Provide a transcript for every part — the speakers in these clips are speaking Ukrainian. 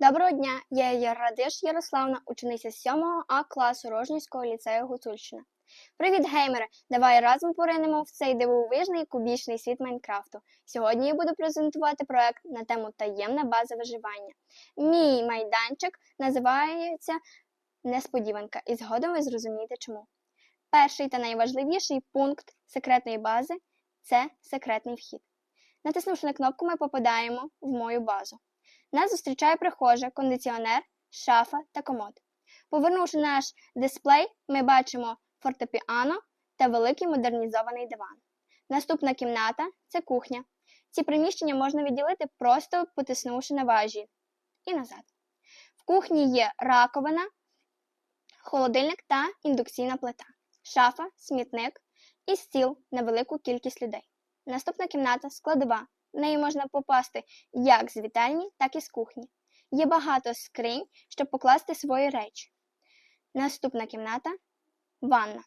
Доброго дня, я Ярадиш Ярославна, учениця 7 А класу Рожнівського ліцею Гуцульщина. Привіт, геймери! Давай разом поринемо в цей дивовижний кубічний світ Майнкрафту. Сьогодні я буду презентувати проект на тему таємна база виживання. Мій майданчик називається Несподіванка, і згодом ви зрозумієте чому. Перший та найважливіший пункт секретної бази це секретний вхід. Натиснувши на кнопку, ми попадаємо в мою базу. Нас зустрічає прихожа, кондиціонер, шафа та комод. Повернувши наш дисплей, ми бачимо фортепіано та великий модернізований диван. Наступна кімната це кухня. Ці приміщення можна відділити просто потиснувши на важі і назад. В кухні є раковина, холодильник та індукційна плита, шафа, смітник і стіл на велику кількість людей. Наступна кімната складова. В неї можна попасти як з вітальні, так і з кухні. Є багато скринь, щоб покласти свої речі. Наступна кімната ванна.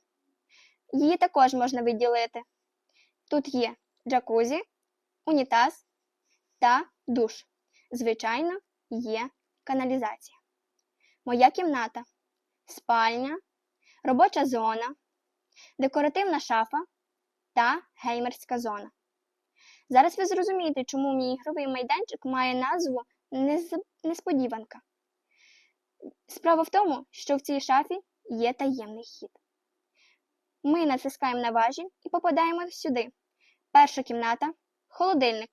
Її також можна відділити. Тут є джакузі, унітаз та душ. Звичайно, є каналізація. Моя кімната, спальня, робоча зона, декоративна шафа та геймерська зона. Зараз ви зрозумієте, чому мій ігровий майданчик має назву Несподіванка. Справа в тому, що в цій шафі є таємний хід. Ми натискаємо на важі і попадаємо сюди. Перша кімната холодильник.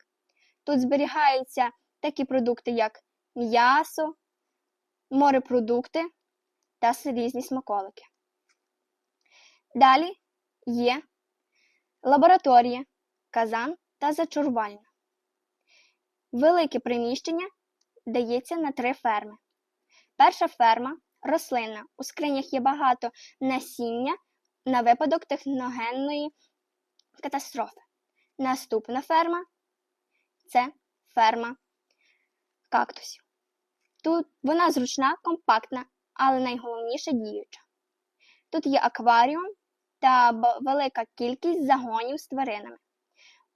Тут зберігаються такі продукти, як м'ясо, морепродукти та різні смаколики. Далі є лабораторія, казан та зачарувальня. Велике приміщення дається на три ферми. Перша ферма рослинна. У скринях є багато насіння на випадок техногенної катастрофи. Наступна ферма це ферма кактусів. Тут вона зручна, компактна, але найголовніше діюча. Тут є акваріум та велика кількість загонів з тваринами.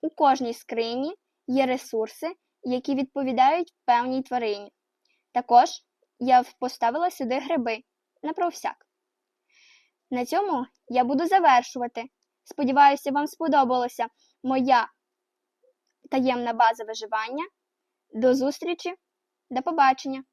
У кожній скрині є ресурси, які відповідають певній тварині. Також я поставила сюди гриби на провсяк. На цьому я буду завершувати. Сподіваюся, вам сподобалася моя таємна база виживання. До зустрічі, до побачення!